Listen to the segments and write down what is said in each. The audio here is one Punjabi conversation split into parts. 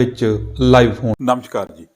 ਵਿੱਚ ਲਾਈਵ ਹੋਣ। ਨਮਸਕਾਰ ਜੀ।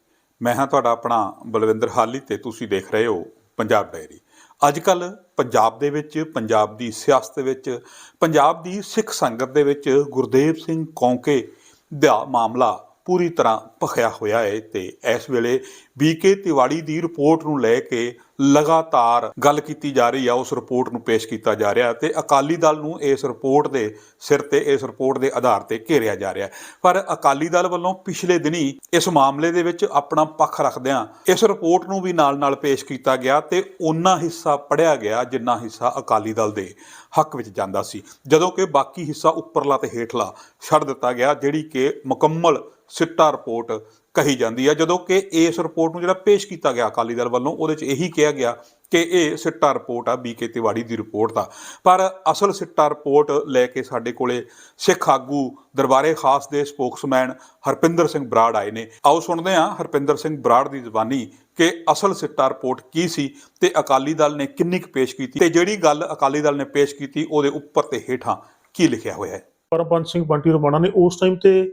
ਮੈਂ ਹਾਂ ਤੁਹਾਡਾ ਆਪਣਾ ਬਲਵਿੰਦਰ ਹਾਲੀ ਤੇ ਤੁਸੀਂ ਦੇਖ ਰਹੇ ਹੋ ਪੰਜਾਬ ਡਾਇਰੀ। ਅੱਜ ਕੱਲ ਪੰਜਾਬ ਦੇ ਵਿੱਚ, ਪੰਜਾਬ ਦੀ ਸਿਆਸਤ ਵਿੱਚ, ਪੰਜਾਬ ਦੀ ਸਿੱਖ ਸੰਗਤ ਦੇ ਵਿੱਚ ਗੁਰਦੇਵ ਸਿੰਘ ਕੌਂਕੇ ਦਾ ਮਾਮਲਾ ਪੂਰੀ ਤਰ੍ਹਾਂ ਭਖਿਆ ਹੋਇਆ ਹੈ ਤੇ ਇਸ ਵੇਲੇ ਬੀਕੇ ਤਿਵਾੜੀ ਦੀ ਰਿਪੋਰਟ ਨੂੰ ਲੈ ਕੇ ਲਗਾਤਾਰ ਗੱਲ ਕੀਤੀ ਜਾ ਰਹੀ ਆ, ਉਸ ਰਿਪੋਰਟ ਨੂੰ ਪੇਸ਼ ਕੀਤਾ ਜਾ ਰਿਹਾ ਹੈ ਤੇ ਅਕਾਲੀ ਦਲ ਨੂੰ ਇਸ ਰਿਪੋਰਟ ਦੇ ਸਿਰ ਤੇ, ਇਸ ਰਿਪੋਰਟ ਦੇ ਆਧਾਰ ਤੇ ਘੇਰਿਆ ਜਾ ਰਿਹਾ। ਪਰ ਅਕਾਲੀ ਦਲ ਵੱਲੋਂ ਪਿਛਲੇ ਦਿਨੀ ਇਸ ਮਾਮਲੇ ਦੇ ਵਿੱਚ ਆਪਣਾ ਪੱਖ ਰੱਖਦਿਆਂ ਇਸ ਰਿਪੋਰਟ ਨੂੰ ਵੀ ਨਾਲ-ਨਾਲ ਪੇਸ਼ ਕੀਤਾ ਗਿਆ ਤੇ ਉਹਨਾਂ ਹਿੱਸਾ ਪੜਿਆ ਗਿਆ ਜਿੰਨਾ ਹਿੱਸਾ ਅਕਾਲੀ ਦਲ ਦੇ ਹੱਕ ਵਿੱਚ ਜਾਂਦਾ ਸੀ। ਜਦੋਂ ਕਿ ਬਾਕੀ ਹਿੱਸਾ ਉੱਪਰਲਾ ਤੇ ਹੇਠਲਾ ਛੱਡ ਦਿੱਤਾ ਗਿਆ, ਜਿਹੜੀ ਕਿ ਮੁਕੰਮਲ ਸਿੱਟਾ ਰਿਪੋਰਟ ਕਹੀ ਜਾਂਦੀ ਹੈ ਜਦੋਂ ਕਿ ਇਸ ਰਿਪੋਰਟ ਨੂੰ ਜਿਹੜਾ ਪੇਸ਼ ਕੀਤਾ ਗਿਆ ਅਕਾਲੀ ਦਲ ਵੱਲੋਂ, ਉਹਦੇ 'ਚ ਇਹੀ ਕਿਹਾ ਗਿਆ ਕਿ ਇਹ ਸਿੱਟਾ ਰਿਪੋਰਟ ਆ ਬੀਕੇ ਤਿਵਾੜੀ ਦੀ ਰਿਪੋਰਟ ਦਾ। ਪਰ ਅਸਲ ਸਿੱਟਾ ਰਿਪੋਰਟ ਲੈ ਕੇ ਸਾਡੇ ਕੋਲੇ ਸਿੱਖ ਆਗੂ ਦਰਬਾਰੇ ਖਾਸ ਦੇ ਸਪੋਕਸਮੈਨ ਹਰਪਿੰਦਰ ਸਿੰਘ ਬਰਾੜ ਆਏ ਨੇ। ਆਓ ਸੁਣਦੇ ਹਾਂ ਹਰਪਿੰਦਰ ਸਿੰਘ ਬਰਾੜ ਦੀ ਜ਼ੁਬਾਨੀ ਕਿ ਅਸਲ ਸਿੱਟਾ ਰਿਪੋਰਟ ਕੀ ਸੀ ਤੇ ਅਕਾਲੀ ਦਲ ਨੇ ਕਿੰਨੀ ਕੁ ਪੇਸ਼ ਕੀਤੀ ਤੇ ਜਿਹੜੀ ਗੱਲ ਅਕਾਲੀ ਦਲ ਨੇ ਪੇਸ਼ ਕੀਤੀ, ਉਹਦੇ ਉੱਪਰ ਤੇ ਹੇਠਾਂ ਕੀ ਲਿਖਿਆ ਹੋਇਆ ਹੈ? ਪਰਮਪੰਤ ਸਿੰਘ ਬੰਟੀ ਰਮਾਣਾ ਨੇ ਉਸ ਟਾਈਮ ਤੇ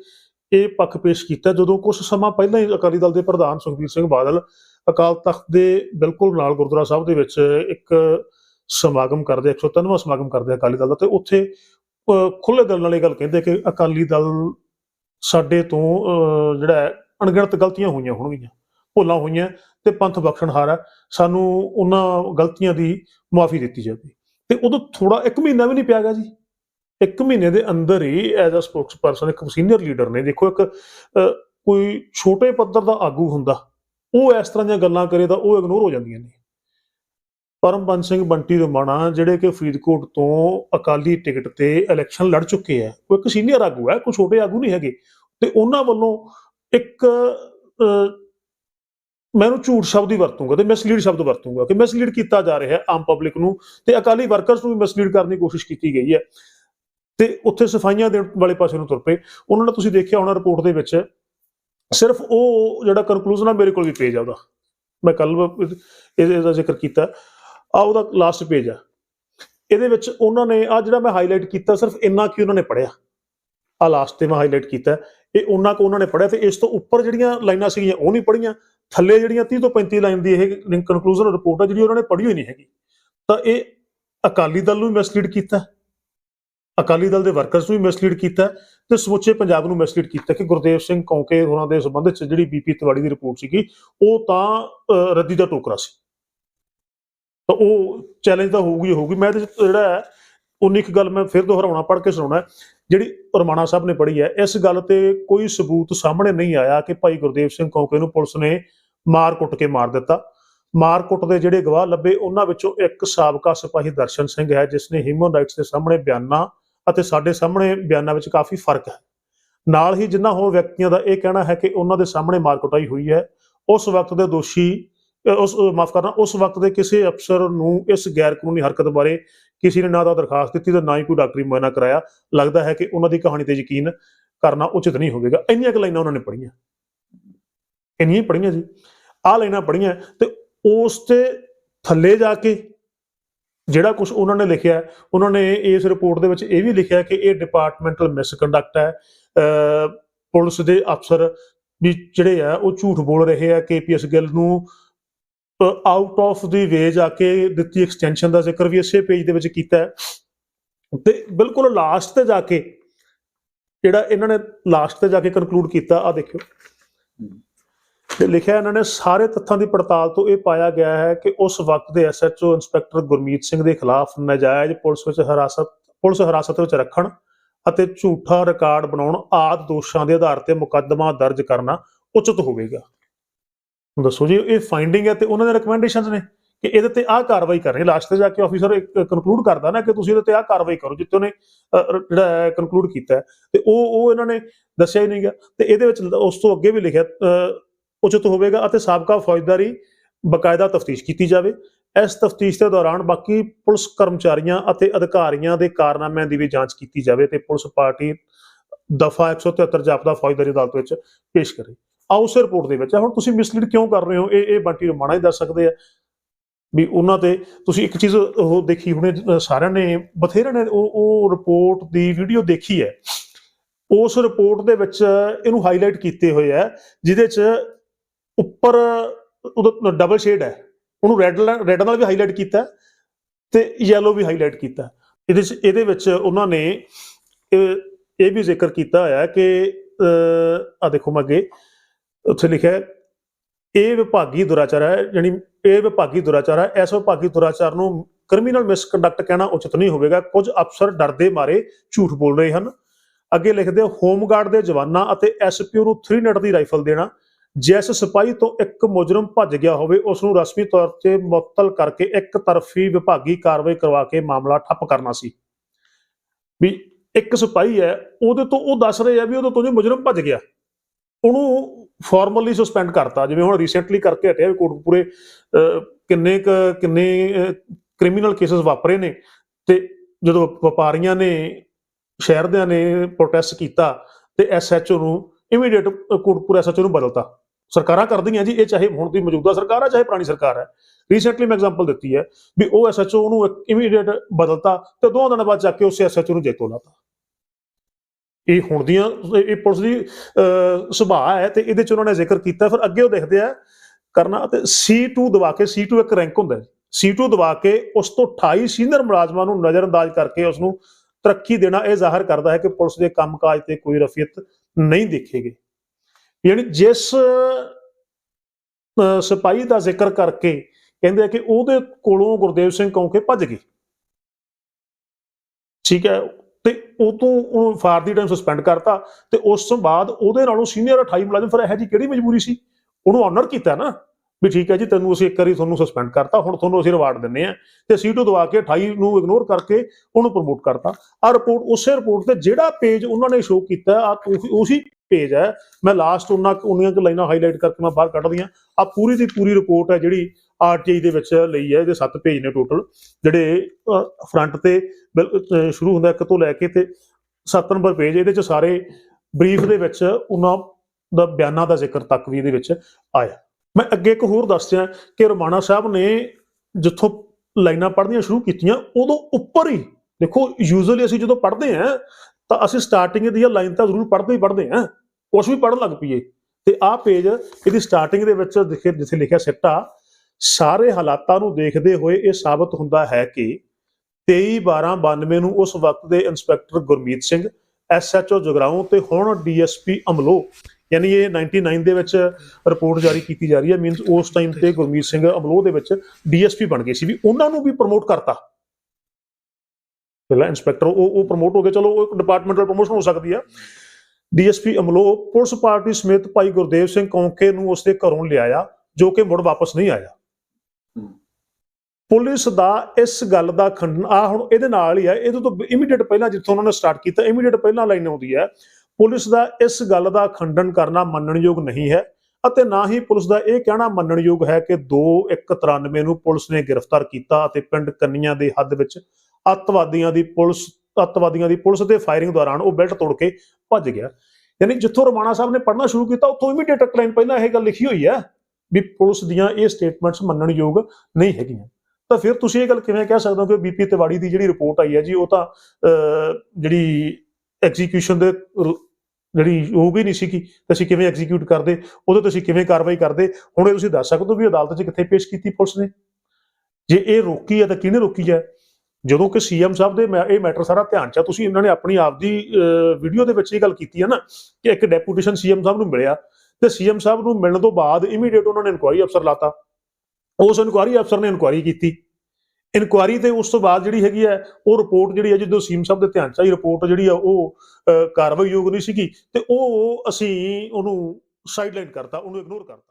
ਇਹ ਪੱਖ ਪੇਸ਼ ਕੀਤਾ ਜਦੋਂ ਕੁਝ ਸਮਾਂ ਪਹਿਲਾਂ ਹੀ ਅਕਾਲੀ ਦਲ ਦੇ ਪ੍ਰਧਾਨ ਸੁਖਬੀਰ ਸਿੰਘ ਬਾਦਲ ਅਕਾਲ ਤਖਤ ਦੇ ਬਿਲਕੁਲ ਨਾਲ ਗੁਰਦੁਆਰਾ ਸਾਹਿਬ ਦੇ ਵਿੱਚ ਇੱਕ ਸਮਾਗਮ ਕਰਦੇ 103ਵਾਂ ਸਮਾਗਮ ਕਰਦੇ ਅਕਾਲੀ ਦਲ ਦਾ ਤੇ ਉੱਥੇ ਖੁੱਲੇ ਦਿਲ ਨਾਲ ਇਹ ਗੱਲ ਕਹਿੰਦੇ ਕਿ ਅਕਾਲੀ ਦਲ ਸਾਡੇ ਤੋਂ ਜਿਹੜਾ ਅਣਗਿਣਤ ਗਲਤੀਆਂ ਹੋਈਆਂ ਹੋਣਗੀਆਂ, ਭੁੱਲਾਂ ਹੋਈਆਂ ਤੇ ਪੰਥ ਬਖਸ਼ਣਹਾਰ ਹੈ ਸਾਨੂੰ ਉਹਨਾਂ ਗਲਤੀਆਂ ਦੀ ਮੁਆਫੀ ਦਿੱਤੀ ਜਾਵੇ ਤੇ ਉਦੋਂ ਥੋੜਾ ਇੱਕ ਮਹੀਨਾ ਵੀ ਨਹੀਂ ਪਿਆ ਗਾ ਜੀ। ਇੱਕ ਮਹੀਨੇ ਦੇ ਅੰਦਰ ਹੀ ਐਜ਼ ਅ ਸਪੋਕਸਪਰਸਨ ਇੱਕ ਸੀਨੀਅਰ ਲੀਡਰ ਨੇ ਦੇਖੋ ਇੱਕ ਕੋਈ ਛੋਟੇ ਪੱਧਰ ਦਾ ਆਗੂ ਹੁੰਦਾ ਉਹ ਇਸ ਤਰ੍ਹਾਂ ਦੀਆਂ ਗੱਲਾਂ ਕਰੇ ਤਾਂ ਉਹ ਇਗਨੋਰ ਹੋ ਜਾਂਦੀਆਂ ਨੇ। ਪਰਮਬੰਸ ਸਿੰਘ ਬੰਟੀ ਰਮਾਣਾ ਜਿਹੜੇ ਕਿ ਫਰੀਦਕੋਟ ਤੋਂ ਅਕਾਲੀ ਟਿਕਟ ਤੇ ਇਲੈਕਸ਼ਨ ਲੜ ਚੁੱਕੇ ਆ ਉਹ ਇੱਕ ਸੀਨੀਅਰ ਆਗੂ ਹੈ ਕੋਈ ਛੋਟੇ ਆਗੂ ਨਹੀਂ ਹੈਗੇ। ਤੇ ਉਹਨਾਂ ਵੱਲੋਂ ਇੱਕ ਅਹ, ਮੈਂ ਉਹਨੂੰ ਝੂਠ ਸ਼ਬਦ ਹੀ ਵਰਤੂੰਗਾ ਤੇ ਮਿਸਲੀਡ ਸ਼ਬਦ ਵਰਤੂੰਗਾ ਕਿ ਮਿਸਲੀਡ ਕੀਤਾ ਜਾ ਰਿਹਾ ਹੈ ਆਮ ਪਬਲਿਕ ਨੂੰ ਤੇ ਅਕਾਲੀ ਵਰਕਰਸ ਨੂੰ ਵੀ ਮਿਸਲੀਡ ਕਰਨ ਦੀ ਕੋਸ਼ਿਸ਼ ਕੀਤੀ ਗਈ ਹੈ। ਤੇ ਉੱਥੇ ਸਫਾਈਆਂ ਦੇਣ ਵਾਲੇ ਪਾਸੇ ਨੂੰ ਤੁਰ ਪਏ। ਉਹਨਾਂ ਨੇ ਤੁਸੀਂ ਦੇਖਿਆ ਹੋਣਾ ਰਿਪੋਰਟ ਦੇ ਵਿੱਚ, ਸਿਰਫ ਉਹ ਜਿਹੜਾ ਕਨਕਲੂਜਨ ਆ ਮੇਰੇ ਕੋਲ ਵੀ ਪੇਜ ਆ ਉਹਦਾ। ਮੈਂ ਕੱਲ ਇਹਦਾ ਜ਼ਿਕਰ ਕੀਤਾ। ਆ ਉਹਦਾ ਲਾਸਟ ਪੇਜ ਆ। ਇਹਦੇ ਵਿੱਚ ਉਹਨਾਂ ਨੇ ਆ ਜਿਹੜਾ ਮੈਂ ਹਾਈਲਾਈਟ ਕੀਤਾ, ਸਿਰਫ ਇੰਨਾ ਕਿ ਉਹਨਾਂ ਨੇ ਪੜਿਆ ਆ ਲਾਸਟ ਤੇ ਮੈਂ ਹਾਈਲਾਈਟ ਕੀਤਾ। ਇਹ ਉਹਨਾਂ ਕੋ ਉਹਨਾਂ ਨੇ ਪੜਿਆ ਤੇ ਇਸ ਤੋਂ ਉੱਪਰ ਜਿਹੜੀਆਂ ਲਾਈਨਾਂ ਸੀਗੀਆਂ, ਉਹ ਨਹੀਂ ਪੜੀਆਂ ਥੱਲੇ ਜਿਹੜੀਆਂ 30 ਤੋਂ 35 ਲਾਈਨ ਦੀ ਇਹ ਕਨਕਲੂਜਨ ਰਿਪੋਰਟ ਆ, ਜਿਹੜੀ ਉਹਨਾਂ ਨੇ ਪੜ੍ਹੀ ਹੋਈ ਨਹੀਂ ਹੈਗੀ। ਤਾਂ ਇਹ ਅਕਾਲੀ ਦਲ ਨੂੰ ਵੀ ਮਿਸਲੀਡ ਕੀਤਾ। ਅਕਾਲੀ ਦਲ ਦੇ ਵਰਕਰਸ ਨੂੰ ਵੀ ਮਿਸਲੀਡ ਕੀਤਾ ਤੇ ਸਮੁੱਚੇ ਪੰਜਾਬ ਨੂੰ ਮਿਸਲੀਡ ਕੀਤਾ ਕਿ ਗੁਰਦੇਵ ਸਿੰਘ ਕੌਂਕੇ ਹੋਰਾਂ ਦੇ ਸੰਬੰਧ ਵਿੱਚ ਜਿਹੜੀ ਬੀਪੀ ਤਿਵਾੜੀ ਦੀ ਰਿਪੋਰਟ ਸੀਗੀ, ਉਹ ਤਾਂ ਰੱਦੀ ਦਾ ਟੋਕਰਾ ਸੀ। ਤਾਂ ਉਹ ਚੈਲੰਜ ਤਾਂ ਹੋਊਗੀ ਹੋਊਗੀ। ਮੈਂ ਤੇ ਜਿਹੜਾ ਹੈ ਉਨੀ ਇੱਕ ਗੱਲ ਮੈਂ ਫਿਰ ਦੁਹਰਾਉਣਾ ਪੜ੍ਹ ਕੇ ਸੁਣਾਉਣਾ ਜਿਹੜੀ ਰਮਾਣਾ ਸਾਹਿਬ ਨੇ ਪੜ੍ਹੀ ਹੈ, ਇਸ ਗੱਲ ਤੇ ਕੋਈ ਸਬੂਤ ਸਾਹਮਣੇ ਨਹੀਂ ਆਇਆ ਕਿ ਭਾਈ ਗੁਰਦੇਵ ਸਿੰਘ ਕੌਂਕੇ ਨੂੰ ਪੁਲਿਸ ਨੇ ਮਾਰ ਕੁੱਟ ਕੇ ਮਾਰ ਦਿੱਤਾ। ਮਾਰ ਕੁੱਟ ਦੇ ਜਿਹੜੇ ਗਵਾਹ ਲੱਭੇ, ਉਹਨਾਂ ਵਿੱਚੋਂ ਇੱਕ ਸਾਬਕਾ ਸਿਪਾਹੀ ਦਰਸ਼ਨ ਸਿੰਘ ਹੈ, ਜਿਸ ਨੇ ਹਿਊਮਨ ਰਾਈਟਸ ਦੇ ਸਾਹਮਣੇ ਬਿਆਨਾਂ ਅਤੇ ਸਾਡੇ ਸਾਹਮਣੇ ਬਿਆਨਾਂ ਵਿੱਚ ਕਾਫੀ ਫ਼ਰਕ ਹੈ। ਨਾਲ ਹੀ ਜਿਨ੍ਹਾਂ ਹੋਰ ਵਿਅਕਤੀਆਂ ਦਾ ਇਹ ਕਹਿਣਾ ਹੈ ਕਿ ਉਹਨਾਂ ਦੇ ਸਾਹਮਣੇ ਮਾਰ ਕੁਟਾਈ ਹੋਈ ਹੈ, ਉਸ ਵਕਤ ਦੇ ਦੋਸ਼ੀ ਉਸ ਮਾਫ ਕਰਨਾ, ਉਸ ਵਕਤ ਦੇ ਕਿਸੇ ਅਫਸਰ ਨੂੰ ਇਸ ਗੈਰ ਕਾਨੂੰਨੀ ਹਰਕਤ ਬਾਰੇ ਕਿਸੇ ਨੇ ਨਾ ਤਾਂ ਦਰਖਾਸਤ ਦਿੱਤੀ ਤੇ ਨਾ ਹੀ ਕੋਈ ਡਾਕਟਰੀ ਮੁਆਇਨਾ ਕਰਾਇਆ। ਲੱਗਦਾ ਹੈ ਕਿ ਉਹਨਾਂ ਦੀ ਕਹਾਣੀ ਤੇ ਯਕੀਨ ਕਰਨਾ ਉਚਿਤ ਨਹੀਂ ਹੋਵੇਗਾ। ਇੰਨੀਆਂ ਕੁ ਲਾਈਨਾਂ ਉਹਨਾਂ ਨੇ ਪੜ੍ਹੀਆਂ। ਇੰਨੀਆਂ ਹੀ ਪੜ੍ਹੀਆਂ ਜੀ। ਆਹ ਲਾਈਨਾਂ ਪੜ੍ਹੀਆਂ ਤੇ ਉਸ ਤੇ ਥੱਲੇ ਜਾ ਕੇ ਜਿਹੜਾ ਕੁਝ ਉਹਨਾਂ ਨੇ ਲਿਖਿਆ ਉਹਨਾਂ ਨੇ ਇਸ ਰਿਪੋਰਟ ਦੇ ਵਿੱਚ ਇਹ ਵੀ ਲਿਖਿਆ ਕਿ ਇਹ ਡਿਪਾਰਟਮੈਂਟਲ ਮਿਸਕੰਡਕਟ ਹੈ। ਪੁਲਿਸ ਦੇ ਅਫਸਰ ਵੀ ਜਿਹੜੇ ਆ, ਉਹ ਝੂਠ ਬੋਲ ਰਹੇ ਆ। ਕੇਪੀਐਸ ਗਿੱਲ ਨੂੰ ਆਊਟ ਆਫ ਦੀ ਵੇ ਜਾ ਕੇ ਦਿੱਤੀ ਐਕਸਟੈਂਸ਼ਨ ਦਾ ਜ਼ਿਕਰ ਵੀ ਇਸੇ ਪੇਜ ਦੇ ਵਿੱਚ ਕੀਤਾ ਤੇ ਬਿਲਕੁਲ ਲਾਸਟ ਤੇ ਜਾ ਕੇ ਜਿਹੜਾ ਇਹਨਾਂ ਨੇ ਲਾਸਟ ਤੇ ਜਾ ਕੇ ਕਨਕਲੂਡ ਕੀਤਾ ਆ ਦੇਖਿਓ। ਤੇ ਲਿਖਿਆ ਇਹਨਾਂ ਨੇ ਸਾਰੇ ਤੱਥਾਂ ਦੀ ਪੜਤਾਲ ਤੋਂ ਇਹ ਪਾਇਆ ਗਿਆ ਹੈ ਕਿ ਉਸ ਵਕਤ ਦੇ ਐਸਐਚਓ ਇੰਸਪੈਕਟਰ ਗੁਰਮੀਤ ਸਿੰਘ ਦੇ ਖਿਲਾਫ ਨਾਜਾਇਜ਼ ਪੁਲਿਸ ਵਿੱਚ ਹਿਰਾਸਤ ਪੁਲਿਸ ਹਿਰਾਸਤ ਵਿੱਚ ਰੱਖਣ ਅਤੇ ਝੂਠਾ ਰਿਕਾਰਡ ਬਣਾਉਣ ਆਦਿ ਦੋਸ਼ਾਂ ਦੇ ਆਧਾਰ ਤੇ ਮੁਕੱਦਮਾ ਦਰਜ ਕਰਨਾ ਉਚਿਤ ਹੋਵੇਗਾ। ਦੱਸੋ ਜੀ ਇਹ ਫਾਈਂਡਿੰਗ ਹੈ ਤੇ ਉਹਨਾਂ ਦੇ ਰეკਮੈਂਡੇਸ਼ਨਸ ਨੇ ਕਿ ਇਹਦੇ ਤੇ ਆਹ ਕਾਰਵਾਈ ਕਰਨੀ। ਲਾਸਟ ਤੇ ਜਾ ਕੇ ਆਫੀਸਰ ਕਨਕਲੂਡ ਕਰਦਾ ਨਾ ਕਿ ਤੁਸੀਂ ਇਹਦੇ ਤੇ ਆਹ ਕਾਰਵਾਈ ਕਰੋ ਜਿੱਤੇ ਉਹਨੇ ਜਿਹੜਾ ਕਨਕਲੂਡ ਕੀਤਾ ਤੇ ਉਹ ਉਹ ਇਹਨਾਂ ਨੇ ਦੱਸਿਆ ਹੀ ਨਹੀਂ ਗਿਆ। ਤੇ ਇਹਦੇ ਵਿੱਚ ਉਸ ਤੋਂ ਅੱਗੇ ਵੀ ਲਿਖਿਆ ਅਹ, ਉਚਿਤ ਹੋਵੇਗਾ ਅਤੇ ਸਾਬਕਾ ਫੌਜਦਾਰੀ ਬਕਾਇਦਾ ਤਫਤੀਸ਼ ਕੀਤੀ ਜਾਵੇ। ਇਸ ਤਫਤੀਸ਼ ਦੇ ਦੌਰਾਨ ਬਾਕੀ ਪੁਲਿਸ ਕਰਮਚਾਰੀਆਂ ਅਤੇ ਅਧਿਕਾਰੀਆਂ ਦੇ ਕਾਰਨਾਮਿਆਂ ਦੀ ਵੀ ਜਾਂਚ ਕੀਤੀ ਜਾਵੇ ਤੇ ਪੁਲਿਸ ਪਾਰਟੀ ਦਫਾ 173 ਜਾਪਦਾ ਫੌਜਦਾਰੀ ਅਦਾਲਤ ਵਿੱਚ ਪੇਸ਼ ਕਰੇ। ਆਓ ਉਸ ਰਿਪੋਰਟ ਦੇ ਵਿੱਚ। ਹੁਣ ਤੁਸੀਂ ਮਿਸਲੀਡ ਕਿਉਂ ਕਰ ਰਹੇ ਹੋ? ਇਹ ਇਹ ਬੰਟੀ ਰਮਾਣਾ ਹੀ ਦੱਸ ਸਕਦੇ ਆ ਵੀ ਉਹਨਾਂ ਤੇ ਤੁਸੀਂ ਇੱਕ ਚੀਜ਼ ਉਹ ਦੇਖੀ ਹੁਣੇ, ਸਾਰਿਆਂ ਨੇ ਬਥੇਰੇ ਨੇ ਉਹ ਉਹ ਰਿਪੋਰਟ ਦੀ ਵੀਡੀਓ ਦੇਖੀ ਹੈ। ਉਸ ਰਿਪੋਰਟ ਦੇ ਵਿੱਚ ਇਹਨੂੰ ਹਾਈਲਾਈਟ ਕੀਤੇ ਹੋਏ ਆ, ਜਿਹਦੇ 'ਚ ਉੱਪਰ ਉਹਦਾ ਡਬਲ ਸ਼ੇਡ ਹੈ। ਉਹਨੂੰ ਰੈੱਡ ਰੈੱਡ ਨਾਲ ਵੀ ਹਾਈਲਾਈਟ ਕੀਤਾ ਤੇ ਯੈਲੋ ਵੀ ਹਾਈਲਾਈਟ ਕੀਤਾ ਇਹਦੇ 'ਚ ਇਹਦੇ ਵਿੱਚ ਉਹਨਾਂ ਨੇ ਇਹ ਇਹ ਵੀ ਜ਼ਿਕਰ ਕੀਤਾ ਹੋਇਆ ਕਿ ਆ ਦੇਖੋ ਮੈਂ ਅੱਗੇ ਉੱਥੇ ਲਿਖਿਆ ਹੈ, ਇਹ ਵਿਭਾਗੀ ਦੁਰਾਚਾਰ ਹੈ ਯਾਨੀ ਇਹ ਵਿਭਾਗੀ ਦੁਰਾਚਾਰ ਹੈ ਇਸ ਵਿਭਾਗੀ ਦੁਰਾਚਾਰ ਨੂੰ ਕ੍ਰਿਮੀਨਲ ਮਿਸਕੰਡਕਟ ਕਹਿਣਾ ਉਚਿਤ ਨਹੀਂ ਹੋਵੇਗਾ ਕੁਝ ਅਫਸਰ ਡਰਦੇ ਮਾਰੇ ਝੂਠ ਬੋਲ ਰਹੇ ਹਨ। ਅੱਗੇ ਲਿਖਦੇ ਹੋਮਗਾਰਡ ਦੇ ਜਵਾਨਾਂ ਅਤੇ ਐਸਪੀਓ ਨੂੰ 3 ਨਟ ਦੀ ਰਾਈਫਲ ਦੇਣਾ ਜਿਸ ਸਿਪਾਹੀ ਤੋਂ ਇੱਕ ਮੁਜਰਮ ਭੱਜ ਗਿਆ ਹੋਵੇ, ਉਸ ਨੂੰ ਰਸਮੀ ਤੌਰ ਤੇ ਮੁਅੱਤਲ ਕਰਕੇ ਇੱਕ ਤਰਫੀ ਵਿਭਾਗੀ ਕਾਰਵਾਈ ਕਰਵਾ ਕੇ ਮਾਮਲਾ ਠੱਪ ਕਰਨਾ ਸੀ। ਵੀ ਇੱਕ ਸਿਪਾਹੀ ਹੈ, ਉਹਦੇ ਤੋਂ ਉਹ ਦੱਸ ਰਹੇ ਆ ਵੀ ਉਹਦੇ ਤੋਂ ਜੋ ਮੁਜਰਮ ਭੱਜ ਗਿਆ, ਉਹਨੂੰ ਫਾਰਮਲੀ ਸਸਪੈਂਡ ਕਰਤਾ। ਜਿਵੇਂ ਹੁਣ ਰੀਸੈਂਟਲੀ ਕਰਕੇ ਹਟਿਆ ਵੀ ਕੋਟਕਪੂਰੇ ਕਿੰਨੇ ਕੁ- ਕਿੰਨੇ ਕ੍ਰਿਮੀਨਲ ਕੇਸਸ ਵਾਪਰੇ ਨੇ ਤੇ ਜਦੋਂ ਵਪਾਰੀਆਂ ਨੇ, ਸ਼ਹਿਰਦਿਆਂ ਨੇ ਪ੍ਰੋਟੈਸਟ ਕੀਤਾ ਤੇ ਐਸਐਚਓ ਨੂੰ ਇਮੀਡੀਏਟ ਕੋਟਕਪੂਰ ਐਸਐਚਓ ਨੂੰ ਬਦਲਤਾ। ਸਰਕਾਰਾਂ ਕਰਦੀਆਂ ਜੀ, ਇਹ ਚਾਹੇ ਹੁਣ ਦੀ ਮੌਜੂਦਾ ਸਰਕਾਰ ਹੈ ਚਾਹੇ ਪੁਰਾਣੀ ਸਰਕਾਰ ਹੈ ਰੀਸੈਂਟਲੀ ਮੈਂ ਐਗਜ਼ਾਮਪਲ ਦਿੱਤੀ ਹੈ ਵੀ ਉਹ ਐਸਐਚਓ ਨੂੰ ਇਮੀਡੀਏਟ ਬਦਲਤਾ ਤੇ ਦੋ ਦਿਨਾਂ ਬਾਅਦ ਚੱਕ ਕੇ ਉਸ ਐਸਐਚਓ ਨੂੰ ਜੇਤੋਂ ਲਾਤਾ। ਇਹ ਹੁਣ ਦੀਆਂ, ਇਹ ਪੁਲਿਸ ਦੀ ਸੁਭਾਅ ਹੈ ਤੇ ਇਹਦੇ ਚ ਉਹਨਾਂ ਨੇ ਜ਼ਿਕਰ ਕੀਤਾ, ਫਿਰ ਅੱਗੇ ਉਹ ਦੇਖਦੇ ਆ ਕਰਨਾ ਤੇ C2 ਦਵਾ ਕੇ C2 ਇੱਕ ਰੈਂਕ ਹੁੰਦਾ ਹੈ। C2 ਦਵਾ ਕੇ ਉਸ ਤੋਂ 28 ਸੀਨੀਅਰ ਮੁਲਾਜ਼ਮਾਂ ਨੂੰ ਨਜ਼ਰਅੰਦਾਜ਼ ਕਰਕੇ ਉਸ ਨੂੰ ਤਰੱਕੀ ਦੇਣਾ ਇਹ ਜ਼ਾਹਰ ਕਰਦਾ ਹੈ ਕਿ ਪੁਲਿਸ ਦੇ ਕੰਮਕਾਜ ਤੇ ਕੋਈ ਰਫੀਅਤ ਨਹੀਂ ਦੇਖੇਗੀ। ਯਾਨੀ ਜਿਸ ਅਹ, ਸਿਪਾਹੀ ਦਾ ਜ਼ਿਕਰ ਕਰਕੇ ਕਹਿੰਦੇ ਆ ਕਿ ਉਹਦੇ ਕੋਲੋਂ ਗੁਰਦੇਵ ਸਿੰਘ ਕੌਂਕੇ ਭੱਜ ਗਏ। ਠੀਕ ਹੈ ਤੇ ਉਹ ਤੋਂ ਉਹਨੂੰ ਫਾਰ ਦੀ ਟਾਈਮ ਸਸਪੈਂਡ ਕਰਤਾ ਤੇ ਉਸ ਤੋਂ ਬਾਅਦ ਉਹਦੇ ਨਾਲੋਂ ਸੀਨੀਅਰ 28 ਮੁਲਾਜ਼ਮ ਫਿਰ ਇਹ ਜੀ ਕਿਹੜੀ ਮਜਬੂਰੀ ਸੀ? ਉਹਨੂੰ ਆਨਰ ਕੀਤਾ ਨਾ ਵੀ ਠੀਕ ਹੈ ਜੀ ਤੈਨੂੰ ਅਸੀਂ ਇੱਕ ਵਾਰੀ ਤੁਹਾਨੂੰ ਸਸਪੈਂਡ ਕਰਤਾ ਹੁਣ ਤੁਹਾਨੂੰ ਅਸੀਂ ਰਿਵਾਰਡ ਦਿੰਨੇ ਆ ਤੇ ਸੀਟੋ ਦਵਾ ਕੇ 28 ਨੂੰ ਇਗਨੋਰ ਕਰਕੇ ਉਹਨੂੰ ਪ੍ਰਮੋਟ ਕਰਤਾ। ਆ ਰਿਪੋਰਟ ਉਸੇ ਰਿਪੋਰਟ ਤੇ ਜਿਹੜਾ ਪੇਜ ਉਹਨਾਂ ਨੇ ਸ਼ੋਅ ਕੀਤਾ ਆ ਉਸੇ ਪੇਜ ਹੈ। ਮੈਂ ਲਾਸਟ ਉਹਨਾਂ ਉਹਨੀਆਂ ਕੁ ਲਾਈਨਾਂ ਹਾਈਲਾਈਟ ਕਰਕੇ ਮੈਂ ਬਾਹਰ ਕੱਢਦੀਆਂ ਆ ਪੂਰੀ ਦੀ ਪੂਰੀ ਰਿਪੋਰਟ ਹੈ ਜਿਹੜੀ ਆਰਟੀਆਈ ਦੇ ਵਿੱਚ ਲਈ ਹੈ। ਇਹਦੇ 7 ਪੇਜ ਨੇ ਟੋਟਲ ਜਿਹੜੇ ਫਰੰਟ ਤੇ ਬਿਲ- ਸ਼ੁਰੂ ਹੁੰਦਾ ਇੱਕ ਤੋਂ ਲੈ ਕੇ ਤੇ 7 ਨੰਬਰ ਪੇਜ ਇਹਦੇ ਚ ਸਾਰੇ ਬਰੀਫ ਦੇ ਵਿੱਚ ਉਹਨਾਂ ਦਾ ਬਿਆਨਾਂ ਦਾ ਜ਼ਿਕਰ ਤੱਕ ਵੀ ਇਹਦੇ ਵਿੱਚ ਆਇਆ। ਮੈਂ ਅੱਗੇ ਇੱਕ ਹੋਰ ਦੱਸ ਕਿ ਰਮਾਣਾ ਸਾਹਿਬ ਨੇ ਜਿੱਥੋਂ ਲਾਈਨਾਂ ਪੜ੍ਹਨੀਆਂ ਸ਼ੁਰੂ ਕੀਤੀਆਂ, ਉਦੋਂ ਉੱਪਰ ਹੀ, ਦੇਖੋ ਯੂਜ਼ੂਅਲੀ ਅਸੀਂ ਜਦੋਂ ਪੜ੍ਹਦੇ ਹਾਂ ਤਾਂ ਅਸੀਂ ਸਟਾਰਟਿੰਗ ਦੀ ਲਾਈਨ ਤਾਂ ਜ਼ਰੂਰ ਪੜ੍ਹਦੇ ਹੀ ਪੜ੍ਹਦੇ ਹਾਂ। ਕੁਝ ਵੀ ਪੜ੍ਹਨ ਲੱਗ ਪਈਏ। ਤੇ ਆਹ ਪੇਜ ਇਹਦੀ ਸਟਾਰਟਿੰਗ ਦੇ ਵਿੱਚ ਦਿਖੇ ਜਿੱਥੇ ਲਿਖਿਆ ਸਿੱਟਾ, ਸਾਰੇ ਹਾਲਾਤਾਂ ਨੂੰ ਦੇਖਦੇ ਹੋਏ ਇਹ ਸਾਬਤ ਹੁੰਦਾ ਹੈ ਕਿ 23 12 92 ਨੂੰ ਉਸ ਵਕਤ ਦੇ ਇੰਸਪੈਕਟਰ ਗੁਰਮੀਤ ਸਿੰਘ ਐਸਐਚਓ ਜਗਰਾਉਂ ਤੇ ਹੁਣ ਡੀਐਸਪੀ ਅਮਲੋ, ਯਾਨੀ ਇਹ 99 ਦੇ ਵਿੱਚ ਰਿਪੋਰਟ ਜਾਰੀ ਕੀਤੀ ਜਾ ਰਹੀ ਹੈ ਮੀਨਸ ਉਸ ਟਾਈਮ ਤੇ ਗੁਰਮੀਤ ਸਿੰਘ ਅਮਲੋ ਦੇ ਵਿੱਚ ਡੀਐਸਪੀ ਬਣ ਗਏ ਸੀ ਵੀ ਉਹਨਾਂ ਨੂੰ ਵੀ ਪ੍ਰਮੋਟ ਕਰਤਾ। ਪਹਿਲਾਂ ਇੰਸਪੈਕਟਰ ਉਹ ਉਹ ਪ੍ਰਮੋਟ ਹੋ ਗਏ, ਚਲੋ ਉਹ ਡਿਪਾਰਟਮੈਂਟਲ ਪ੍ਰਮੋਸ਼ਨ ਹੋ ਸਕਦੀ ਆ। ਡੀਐਸਪੀ ਅਮਲੋ ਪੁਲਿਸ ਪਾਰਟੀ ਸਮੇਤ ਭਾਈ ਗੁਰਦੇਵ ਸਿੰਘ ਕੌਂਕੇ ਨੂੰ ਉਸਦੇ ਘਰੋਂ ਲਿਆਇਆ ਜੋ ਕਿ ਮੁੜ ਵਾਪਸ ਨਹੀਂ ਆਇਆ। ਪੁਲਿਸ ਦਾ ਇਸ ਗੱਲ ਦਾ ਖੰਡਨ ਆ ਹੁਣ ਇਹਦੇ ਨਾਲ ਹੀ ਹੈ ਇਹਦੇ ਤੋਂ ਇਮੀਡੀਏਟ ਪਹਿਲਾਂ ਜਿੱਥੋਂ ਉਹਨਾਂ ਨੇ ਸਟਾਰਟ ਕੀਤਾ ਇਮੀਡੀਏਟ ਪਹਿਲਾਂ ਲਾਈਨ ਆਉਂਦੀ ਹੈ ਪੁਲਿਸ ਦਾ ਇਸ ਗੱਲ ਦਾ ਖੰਡਨ ਕਰਨਾ ਮੰਨਣਯੋਗ ਨਹੀਂ ਹੈ ਅਤੇ ਨਾ ਹੀ ਪੁਲਿਸ ਦਾ ਇਹ ਕਹਿਣਾ ਮੰਨਣਯੋਗ ਹੈ ਕਿ 2193 ਨੂੰ ਪੁਲਿਸ ਨੇ ਗ੍ਰਿਫਤਾਰ ਕੀਤਾ ਅਤੇ ਪਿੰਡ ਕੰਨੀਆਂ ਦੇ ਹੱਦ ਵਿੱਚ ਅੱਤਵਾਦੀਆਂ ਦੀ ਪੁਲਿਸ ਅੱਤਵਾਦੀਆਂ ਦੀ ਪੁਲਿਸ ਤੇ ਫਾਇਰਿੰਗ ਦੌਰਾਨ ਉਹ ਬੈਲਟ ਤੋੜ ਕੇ ਭੱਜ ਗਿਆ। ਯਾਨੀ ਜਿੱਥੋਂ ਰਮਾਣਾ ਸਾਹਿਬ ਨੇ ਪੜ੍ਹਨਾ ਸ਼ੁਰੂ ਕੀਤਾ, ਉੱਥੋਂ ਇਮੀਡੀਏਟ ਲਾਈਨ ਪਹਿਲਾਂ ਇਹ ਗੱਲ ਲਿਖੀ ਹੋਈ ਹੈ ਵੀ ਪੁਲਿਸ ਦੀਆਂ ਇਹ ਸਟੇਟਮੈਂਟਸ ਮੰਨਣਯੋਗ ਨਹੀਂ ਹੈਗੀਆਂ। ਤਾਂ ਫਿਰ ਤੁਸੀਂ ਇਹ ਗੱਲ ਕਿਵੇਂ ਕਹਿ ਸਕਦੇ ਹੋ ਕਿ ਬੀਪੀ ਤਿਵਾੜੀ ਦੀ ਜਿਹੜੀ ਰਿਪੋਰਟ ਆਈ ਹੈ ਜੀ, ਉਹ ਤਾਂ ਜਿਹੜੀ ਐਗਜ਼ੀਕਿਊਸ਼ਨ ਦੇ ਜਿਹੜੀ ਹੋ ਗਈ ਨਹੀਂ ਸੀ ਕਿ ਅਸੀਂ ਕਿਵੇਂ ਐਗਜ਼ੀਕਿਊਟ ਕਰਦੇ, ਉਹਦੇ ਤੇ ਅਸੀਂ ਕਿਵੇਂ ਕਾਰਵਾਈ ਕਰਦੇ, ਹੁਣ ਇਹ ਤੁਸੀਂ ਦੱਸ ਸਕਦੇ ਹੋ ਵੀ ਅਦਾਲਤ 'ਚ ਕਿੱਥੇ ਪੇਸ਼ ਕੀਤੀ ਪੁਲਿਸ ਨੇ। ਜੇ ਇਹ ਰੋਕੀ ਹੈ ਤਾਂ ਕਿਹਨੇ ਰੋਕੀ ਹੈ? ਜਦੋਂ ਕਿ ਸੀਐਮ ਸਾਹਿਬ ਦੇ ਮੈਂ- ਇਹ ਮੈਟਰ ਸਾਰਾ ਧਿਆਨ ਚ ਆ, ਤੁਸੀਂ ਇਹਨਾਂ ਨੇ ਆਪਣੀ ਆਪਦੀ ਵੀਡੀਓ ਦੇ ਵਿੱਚ ਇਹ ਗੱਲ ਕੀਤੀ ਹੈ ਨਾ ਕਿ ਇੱਕ ਡੈਪੂਟੇਸ਼ਨ ਸੀਐਮ ਸਾਹਿਬ ਨੂੰ ਮਿਲਿਆ ਤੇ ਸੀਐਮ ਸਾਹਿਬ ਨੂੰ ਮਿਲਣ ਤੋਂ ਬਾਅਦ ਇਮੀਡੀਏਟ ਉਹਨਾਂ ਨੇ ਇਨਕੁਆਇਰੀ ਅਫਸਰ ਲਾਤਾ। ਉਸ ਇਨਕੁਆਇਰੀ ਅਫਸਰ ਨੇ ਇਨਕੁਆਇਰੀ ਕੀਤੀ। ਇਨਕੁਆਇਰੀ ਤੇ ਉਸ ਤੋਂ ਬਾਅਦ ਜਿਹੜੀ ਹੈਗੀ ਹੈ, ਉਹ ਰਿਪੋਰਟ ਜਿਹੜੀ ਹੈ, ਜਦੋਂ ਸੀਐਮ ਸਾਹਿਬ ਦੇ ਧਿਆਨ ਚ ਆਈ ਰਿਪੋਰਟ ਜਿਹੜੀ ਆ, ਉਹ ਕਾਰਵਾਈਯੋਗ ਨਹੀਂ ਸੀਗੀ ਤੇ ਉਹ ਅਸੀਂ ਉਹਨੂੰ ਸਾਈਡਲਾਈਨ ਕਰਤਾ, ਉਹਨੂੰ ਇਗਨੋਰ ਕਰਤਾ।